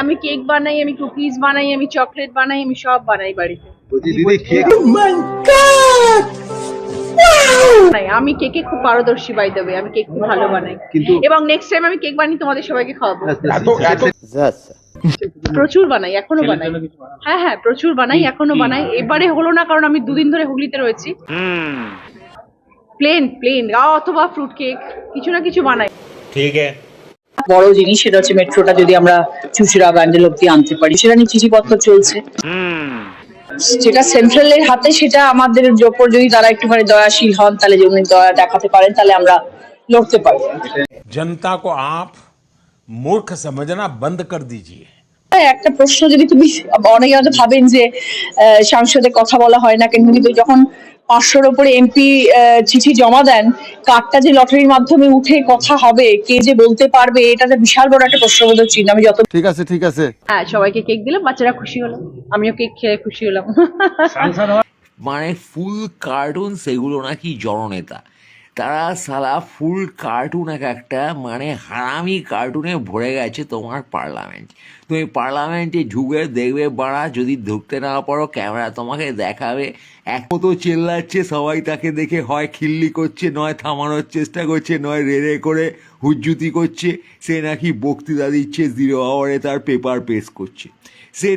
আমি কেক বানাই আমি কুকিজ বানাই আমি চকলেট বানাই আমি সব বানাই বাড়িতে। oh আমি কেকে খুব পারদর্শী বাই দেবে আমি কেক খুব ভালো বানাই। এবং নেক্সট টাইম আমি কেক বানিয়ে তোমাদের সবাইকে খাওয়াবো। প্রচুর বানাই এখনও বানাই। হ্যাঁ হ্যাঁ প্রচুর বানাই এখনও বানাই। এবারে হলো না কারণ আমি দুদিন ধরে হুগলিতে রয়েছি। প্লেন প্লেন অথবা ফ্রুট কেক কিছু না কিছু বানাই। ঠিক আছে। বড় জিনিস সেটা হচ্ছে মেট্রোটা যদি আমরা চুচুরা ব্যান্ডেল অব্দি আনতে পারি। সেটা নিয়ে চিঠিপত্র চলছে। যেটা সেন্ট্রাল এর হাতে সেটা আমাদের ওপর যদি তারা একটু মানে দয়াশীল হন তাহলে যেমনি দয়া দেখাতে পারেন তাহলে আমরা লড়তে পারি জনতা কো আপ মূর্খ সমঝনা বন্ধ কর দিজিয়ে একটা প্রশ্ন যদি তুমি অনেকে হয়তো ভাবেন যে সাংসদে কথা বলা হয় না কিন্তু যখন পাঁচশোর ওপরে এমপি চিঠি জমা দেন কার্ডটা যে লটারির মাধ্যমে উঠে কথা হবে কে যে বলতে পারবে এটা যে বিশাল বড় একটা প্রশ্নবোধক চিহ্ন আমি যত ঠিক আছে ঠিক আছে। হ্যাঁ সবাইকে কেক দিলাম বাচ্চারা খুশি হলো। আমিও কেক খেয়ে খুশি হলাম। মানে ফুল কার্টুন সেগুলো নাকি জননেতা। তারা সালা ফুল কার্টুন এক একটা মানে হারামি কার্টুনে ভরে গেছে তোমার পার্লামেন্ট তুমি পার্লামেন্টে ঢুকে দেখবে বাড়া, যদি ঢুকতে না পারো ক্যামেরা তোমাকে দেখাবে। এক তো চেল্লাচ্ছে, সবাই তাকে দেখে হয় খিল্লি করছে, নয় থামানোর চেষ্টা করছে, নয় রেড়ে করে হুজ্জুতি করছে। সে নাকি বক্তৃতা দিচ্ছে জিরো আওয়ারে তার পেপার পেশ করছে। সে